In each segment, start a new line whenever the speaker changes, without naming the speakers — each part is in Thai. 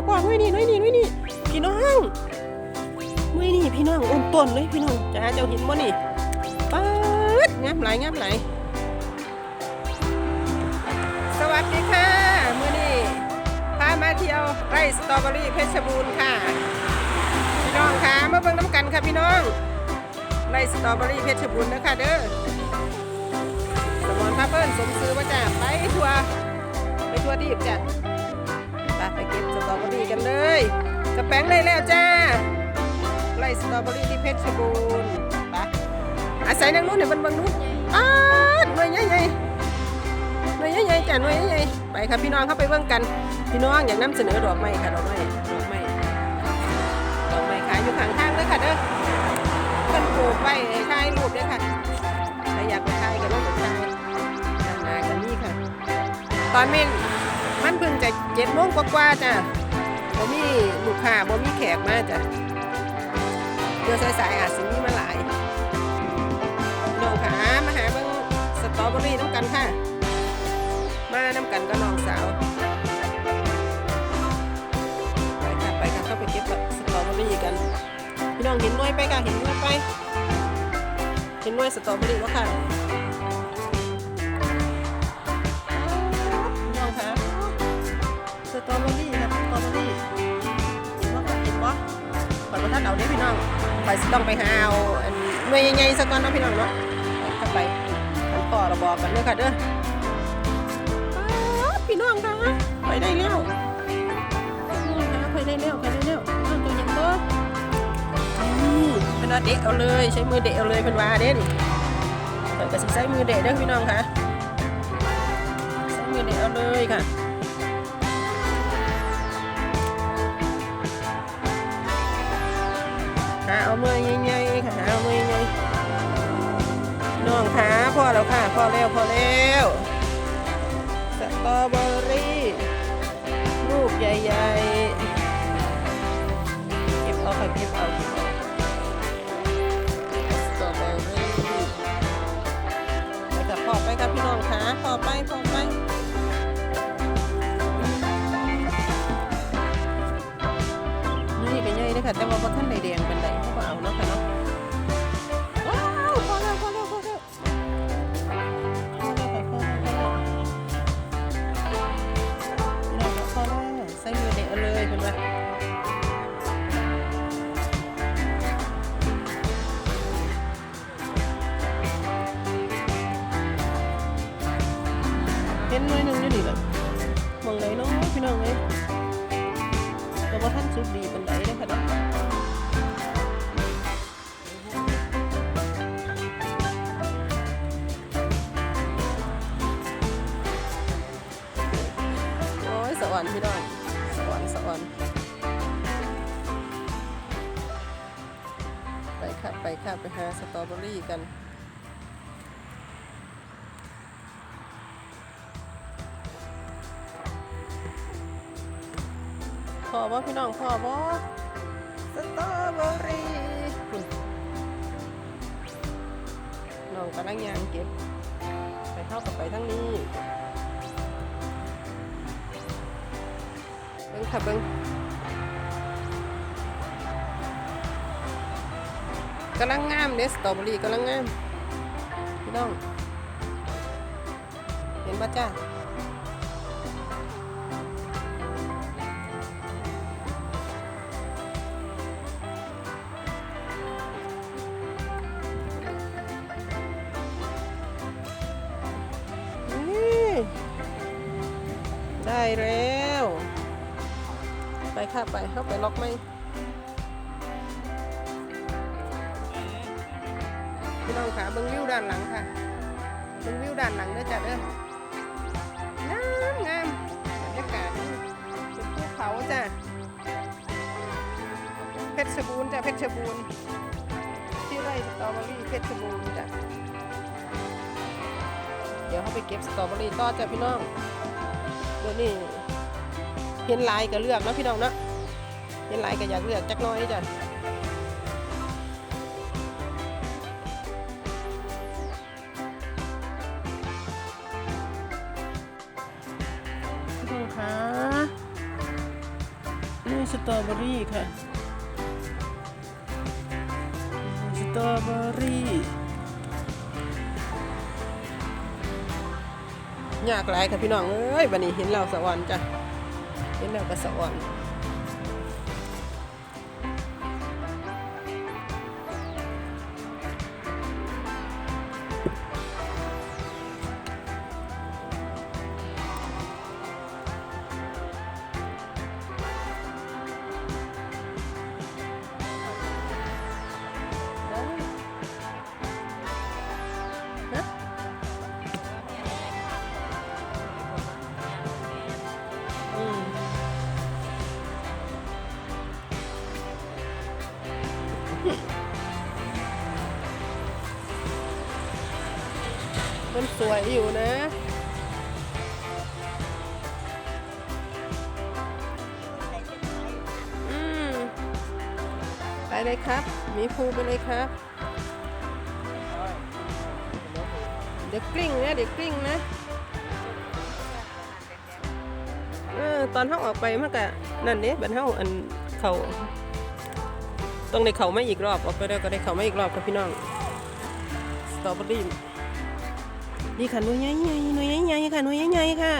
อยพ่อหน่วยนี่หน่วยนี่หน่วยนี่พี่น้องหน่วยนี่พี่น้องอ้นต้นเลยพี่น้องจ้าเจ้าเห็นบ่นี่ป๊าดงามหลายงามหลสวัสดีค่ะมื้อนี้พามาเที่ยวไร่สตรอเบอรี่เพชรบูรณ์ค่ะ พี่น้องค่ะมาเบิ่งน้ำกันค่ะพี่น้องไร่สตรอเบอรี่เพชรบูรณ์นะคะเด้อสมอนพาเพิ่นสมซื้อว่าจ้าไปทัวร์ไปทัวร์ดีบจ้ะ ไปไปเก็บสตรอเบอรี่กันเลยกระแป้งเลยแล้วจ้าไล่สตรอเบอรี่ที่เพชรบูรณ์ไปอาศัยนางนู้นเนี่ยมันบางนู้นอ้าดหน่วยใหญ่ๆหน่วยใหญ่ๆจ้ะหน่วยใหญ่ๆไปครับพี่น้องเข้าไปเบิ่งกัน พี่น้องอยากนำเสนอดอกไม้ค่ะดอกไม้ดอกไม้ดอกไม้ขายอยู่ข้างทางเลยค่ะเด้อเพิ่นปลูกไว้ให้ถ่ายรูปด้วยค่ะใครอยากไปถ่ายกันแล้วไปถ่ายด้านหน้ากันนี่ค่ะ ตอนนี้ มันเพิ่งจะเจ็ดโมงกว่าๆจ้ะบ่มีลูกค้าบ่มีแขกมาจ้ะเดี๋ยวสายๆอาจสิมีมาหลายน้องขามาหาเบิ่งสตรอเบอรี่น้ำกันค่ะ มาน้ำกันก็น้องสาว ไปค่ะไปค่ะเข้าไปเก็บสตรอเบอรี่กัน พี่น้องเห็นหน่วยไปค่ะเห็นหน่วยไป เห็นหน่วยสตรอเบอรี่แล้วค่ะ ตรอเบอรี่ครับสตรอเบอรี่ว่าเห็นว่าก่อนว่าท่านเอาเนี่ยพี่น้องไปสิต้องไปหาเอาหน่วยใหญ่ๆสักก้อนเนาะพี่น้องเนาะเข้าไปอันต่อราบอกกันเลยค่ะเด้อพี่น้องคะไปได้แล้วไปได้แล้วไปได้แล้วน้องตัวยังเบ่นี่เป็นว่าเดะเอาเลยใช้มือเดะเอาเลยเป็นว่าเด้นี่เปิดกระสิใช้มือเดะเด้อพี่น้องคะใช้มือเดะเอาเลยค่ะ อแล้วพอแล้วพอแล้วสตรอเบอรี่ลูกใหญ่ๆ เก็บเอาค่ะเก็บเอาเก็บเอาสตรอเบอรี่ไปกับพ่อไปกับพี่น้องขาพ่อไปพ่อไปนี่ก็ใหญ่เลยค่ะแต่ว่า อ้ยสวรรค์พี่น้องสวรรค์สวรรค์ไปค่ะไปค่ะไปหาสตรอเบอรี่กันพอบ่พี่น้องพอบ่สตรอเบอรี่นน้องกำลังยางเก็บ ไปเข้ากับไปทั้งนี้ งค่ะเบิ้งกำลังงามเดสตรอเบอรี่กำลังงามพี่น้อง เห็นป่ะจ้าได้แล้ว ค่ะไปเข้าไปล็อกไหมพี่น้องขาเบิ้งวิวด้านหลังค่ะเบิ้งวิวด้านหลังเด้อจ้ะเด้องามงามบรรยากาศเป็นภูเขาจ้ะเพชรบูรณ์จ้ะเพชรบูรณ์ที่ไร่สตรอเบอรี่เพชรบูรณ์จ้ะเดี๋ยวเขาไปเก็บสตรอเบอรี่ต่อจ้ะพี่น้องเดี๋ยวนี้ เห็นลายก็เลือกเนาะพี่น้องเนาะเห็นลายก็อยากเลือกจักน้อยจ้ะพี่น้องคะสตรอเบอรี่ค่ะ สตรอเบอรี่ยากหลายค่ะพี่น้อง เอ้ยบันนี้เห็นเราสวรรค์จ้ะ เห็นแสวยอยู่นะ อืม ไปเลยครับ มีภูไปเลยครับ เดี๋ยวกลิ้งนะ เดี๋ยวกลิ้งนะเออตอนเขาออกไปมันก็นั่นเด้บันเขาอันเขาต้องได้เขาไม่อีกรอบ ออกไปแล้วก็ได้เขาไม่อีกรอบครับพี่น้องสตรอเบอรี่ นี่ค่ะหน่วยใหญ่หน่วยใหญ่ค่ะหน่วยใหญ่ค่ะ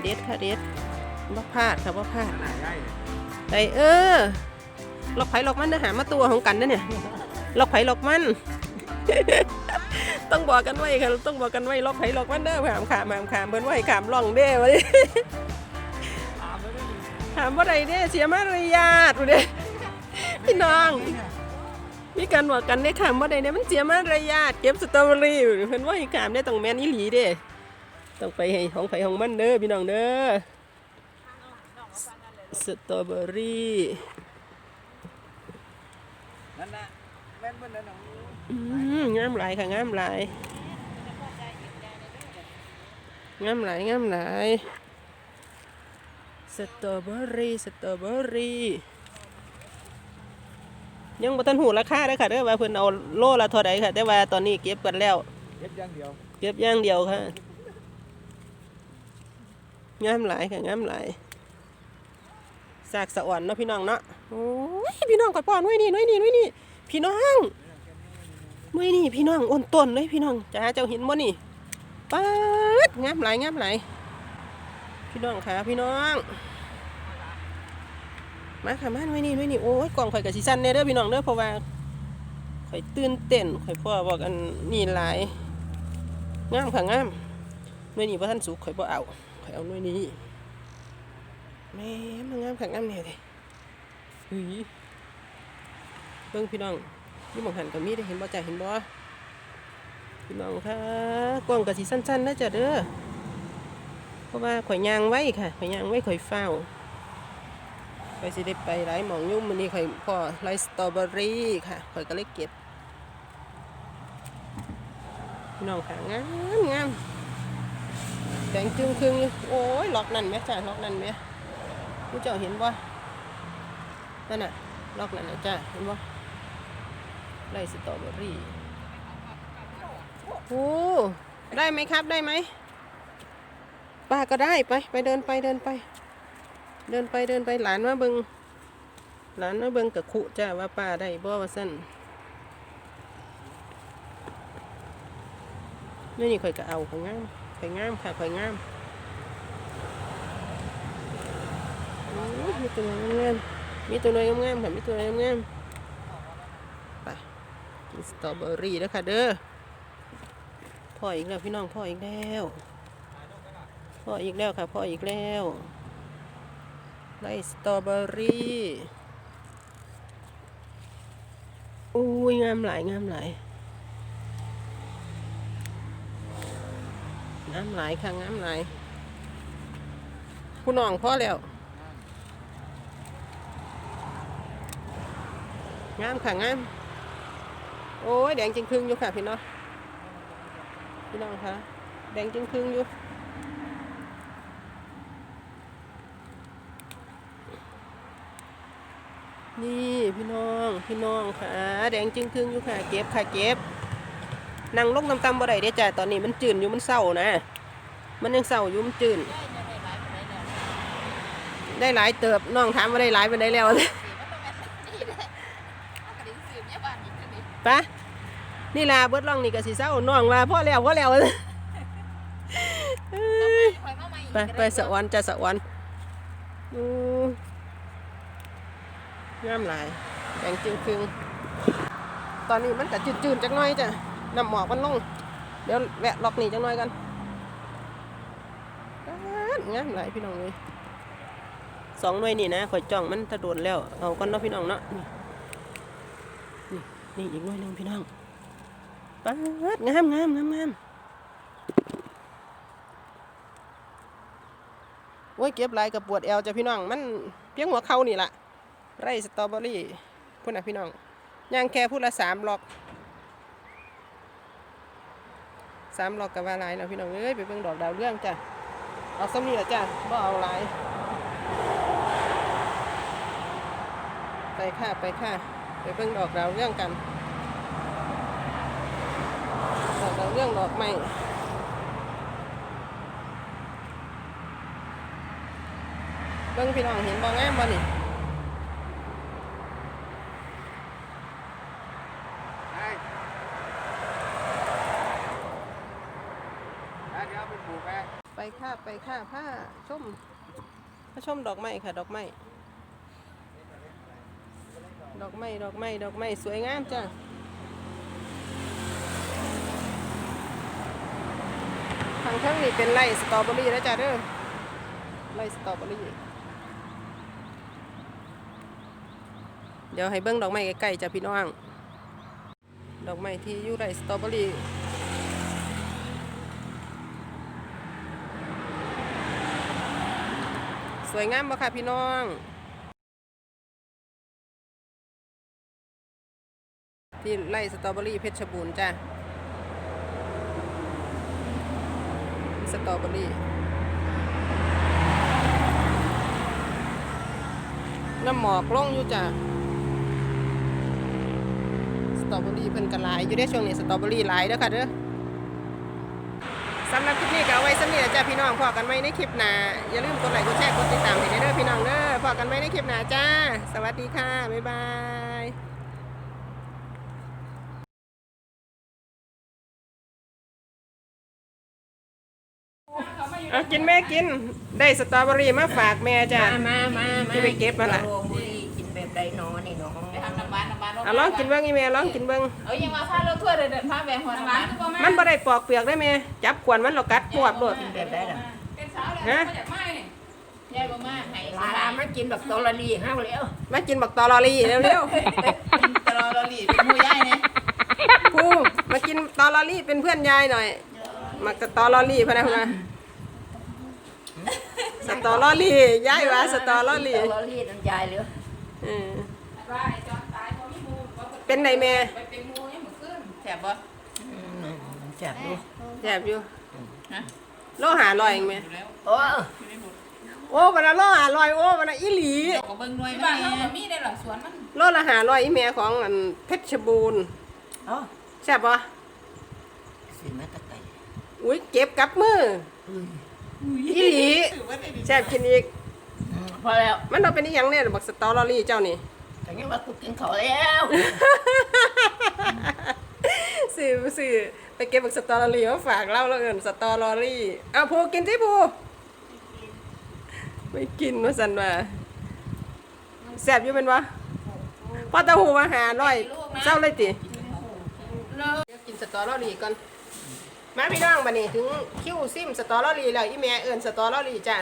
เด็ดค่ะเด็ดบ่พลาดค่ะบ่พลาดไอเออล็อกไผ่ล็อกมันเนื้อหามาตัวของกันนะเนี่ยล็อกไผ่ล็อกมัน ต้องบอกกันไว้ค่ะต้องบอกกันไว้ล็อกไผ่ล็อกมันเด้อหามขามหามขามเบิ้นไว้ขามล่องเด้วะดิถามว่าไรเด้เสียมารยาทดูเด้พี่น้อง มีการบอกกันได้ค่ะว่าใดเนี่ยมันเสียมารยาทเก็บสตรอเบอรี่เพิ่นว่าให้ขามได้ต้องแม่นอีหลีเด้ต้องไปให้ของไผของมันเด้อพี่น้องเด้อสตรอเบอรี่
นั่นนะแม่นเบิ่นนั่นน่ะ
อืมงามหลายค่ะงามหลายงามหลายงามหลายสตรอเบอรี่สตรอเบอรี่ ยังบ่ทันหูราคาเด้อค่ะเด้อว่าเพิ่นเอาโลละเท่าใดค่ะ แต่ว่าตอนนี้เก็บกันแล้ว
เก็บอย่างเดียว
เก็บอย่างเดียวค่ะงามหลายค่ะงามหลายสากสะอ่อนเนาะพี่น้องเนาะโอ้ยพี่น้องก่อนพ่อหน่วยนี่หน่วยนี่หน่วยนี่พี่น้องหน่วยนี่พี่น้องอ้นต้นเลยพี่น้องจ้าเจ้าเห็นบ่นี่ป๊าดงามหลายงามหลายพี่น้องค่ะพี่น้อง มาค่ะมาหน่วยนี่หน่วยนี่โอ้ยกล่องข่อยกับสีสันเด้อพี่น้องเด้อเพราะว่าข่อยตื่นเต้นข่อยพ่อบอกอันนี่หลายงามค่ะงามหน่วยนี้ว่าท่านสุกข่อยบ่เอาข่อยเอาหน่วยนี้แม่มันงามค่ะงามเนี่ยเลยหืยเบิ่งพี่น้องนี่หมองหันกับมีได้เห็นบ่จ่าเห็นบ่พี่น้องค่ะกล้องกับสีสั้นๆนะจ๊ะเด้อเพราะว่าข่อยยางไว้ค่ะข่อยยางไว้ข่อยเฝ้า ข่อยสิได้ไปหลายหมองยุ่มมื้อนี้ข่อยพ่อไลสตรอเบอรี่ค่ะข่อยก็เลยเก็บพี่น้องค่ะงามงามแดงจึงครึ่งอยู่โอ้ยล็อกนั่นไหมจ้าล็อกนั่นไหมผู้เจ้าเห็นบ่นั่นน่ะล็อกนั่นน่ะจ้าเห็นบ่ไล่สตรอเบอรี่โอ้ได้ไหมครับได้ไหมป้าก็ได้ไปไปเดินไปเดินไป เดินไปเดินไปหลานมาเบิงหลานมาเบิงกับคุจ้าว่าป้าได้บ่ว่าสั้นนี่นี่ข่อยก็เอาข่อยงามข่อยงามค่ะข่อยงามมีตัวงามมีตัวน้อยงามค่ะมีตัวน้อยงามไปกินสตรอเบอรี่แล้วค่ะเด้อพ่ออีกแล้วพี่น้องพ่ออีกแล้วพ่ออีกแล้วค่ะพ่ออีกแล้ว ไล่สตรอเบอรี่อุ้ยงามหลายงามหลายงามหลายค่ะงามหลายผู้น้องพ่อแล้วงามค่ะงามโอ้ยแดงจริงครึ่งอยู่ค่ะพี่น้องพี่น้องคะแดงจริงครึ่งอยู่ นี่พี่น้องพี่น้องค่ะ แดงจริงครึ่งอยู่ค่ะ เก็บค่ะเก็บนั่งลงตำๆบ่ได้เด้จ้ะตอนนี้มันจืดอยู่มันเศร้านะ มันยังเศร้าอยู่มันจืดได้หลายเติบน้องถามว่าได้หลายเป็นได้แล้ว
มันต้องแม่นนี่แหละเอากระดิ่งสืบเนี่ยบ้านอีกจังนี้
ปะนี่ล่ะเบิดล่องนี่ก็สิเศร้าน้องว่าพ่อแล้วพ่อแล้ว
คอยมาใหม่อีก
ไป
ก็ด้
ไปสะออนจะสะออนอืม งามหลายแดงจึงครึงตอนนี้มันก็จืดๆจักหน่อยจ้ะน้ำหมอกมันลง เดี๋ยวแวะล็อกนี่จักหน่อยกันป๊าดงามหลายพี่น้องเลยสองหน่วยนี่นะข่อยจ้องมันถ้าโดนแล้ว เอากันเนาะพี่น้องเนาะนี่นี่นี่อีกหน่วยหนึ่งพี่น้องป๊าดงามงามงามงามโอ้ยเก็บลายกับปวดแอวจ้ะพี่น้องมันเพียงหัวเข่านี่แหละ ไรสตรอเบอรี่พุ่นนะพี่น้องย่างแค่พูดละสามล็อกสามล็อกกับว่าหลายแล้วพี่น้องเอ้ยไปเบิ่งดอกดาวเรื่องจ้ะเอาซ้ำนี่แหละจ้ะบ่เอาหลายไปค่ะไปค่ะไปเบิ่งดอกดาวเรื่องกันดอกดาวเรื่องดอกไม้เบิ่งพี่น้องเห็นบ่งามบ่นี่
ไปไปเดี๋ยวไปปลูกไป
ไปค่ะไปค่ะผ้าชมผ้าชมดอกไม้ค่ะ ดอกไม้ดอกไม้ดอกไม้ดอกไม้สวยงามจ้ะทางข้างนี้เป็นไร่สตรอเบอรี่แล้วจ้ะเด้อไร่สตรอเบอรี่เดี๋ยวให้เบิ้งดอกไม้ใกล้ๆจ้ะพี่น้อง ดอกไม้ที่อยู่ไร่สตรอเบอรี่ สวยงามบ่ค่ะพี่น้อง ที่ไร่สตรอเบอรี่เพชรบูรณ์จ้ะสตรอเบอรี่น้ำหมอกลงอยู่จ้ะสตรอเบอรี่เพิ่นกันลายอยู่ได้ช่วงนี้สตรอเบอรี่หลายเด้อค่ะเด้อ สำหรับคลิปนี้ก็เอาไว้สำนี้จ้าพี่น้องพอกันไว้ในคลิปหน้าอย่าลืมกดไลค์กดแชร์กดติดตามให้เด้อพี่น้องเด้อพอกันไว้ในคลิปหน้าจ้า สวัสดีค่ะ บ๊ายบายเอากินแม่กิน ได้สตรอเบอรี่มาฝากแม่จ้า
มามามามา
ที่ไปเก็บมาล่ะ
โรงบุรีกินแบบไดโนนี่เนา
เอาลองกินเบิ้งอีแม่ลองกินเบิ้ง
เอ้ยยังมาพาเราทั่วเดินเดินพาแบงหัวน้ำบ้านก็มา
มันบ่ได้ปอกเปลือกได้แม่จับขวนมันเรากัดปวดโลด
กินแบบได้หรอ
เป็นสาวเลย
ฮะ
มาจากไม้นี่ยายบ่มาให้
ลาลามากินแบบโตละลีห้าวแล้ว
มากินบักตอรอรี่เร็ว
ตลอดเราหลีเป็นมือยายเนี่ย
ๆผู้มากินตอรอรี่เป็นเพื่อนยายหน่อยมักจะตอรอรี่พะนะพะนะสตอรอรี่ยายว่าสตอรอรี่
โตละลีน้ำยายเลย
เออ
ว่าไอ้ เป็
นไดแม่
ไปเป็นมูยังเหมือนขึ้นแสบบ่
จับดู
แซ่บอยู่
ฮะ
โลหาลอยเองแม่
อยู่แล้ว
โอ้
อยู่ในบุตร
โอ้บัดนะโลหาลอยโอ้บัดนะอีหลี
เดี๋ยวก็เบิ่งหน่วยบ้านเราก็มีได้หรอสวนมัน
โลละหาลอยอีแม่ของอันเพชรบูรณ์
โอ้
แซ่บบ่
สิมาตะไคร้
อุ้ยเก็บกับมืออีหลีแซ่บกินอีก
พอแล้ว
มันเอาเป็นอีหยังเนี่ยบักสตอรอรี่เจ้านี่
แต่ยังว่ากูกินข้าแล้ว
สื่อสื่อไปเก็บบักสตอรี่มาฝากเล่าแล้วเอินสตอรี่เอาภูกินสิภูไม่กินว่าสันว่าแซ่บอยู่เป็นวะพอตาหูมาหาร้อยเศร้าเลยติกินสตอรี่ก่อนมาพี่น้องบัดนี้ถึงคิวซิมสตอรี่แล้วอีแม่เอินสตอรี่จ้า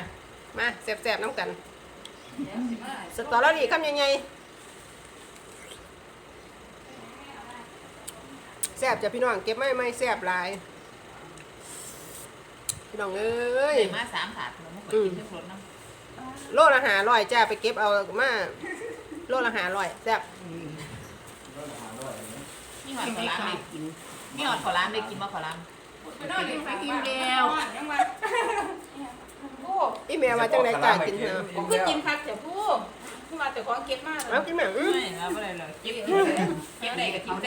มาแซ่บๆน้ำกันสตอรี่คำยังไง แซ่บจ้ะพี่น้องเก็บไม่ไม่แซ่บหลาย พี่น้องเอ้ย
เดี๋ยวมาสามถาดเราไม่เคยกินที่รถน้ำ
โลละหาร้อยจ้าไปเก็บเอามาโลละหาร้อยแซ่บ
มีหอดขอร้านไหมมีหอดขอร้านได้กินบ่ขอร้าน
กินแล้ว
ผู้
อีเมียมาจังไดกล้ากินเนาะ
ผมก็กินคักเดี๋ยวผู้ผู้มาแต่ของเก็บมาก
เอากินแม่อื้อ
ไม่เอาไปเลยเลยเก็บเก็บได้ก็กินได้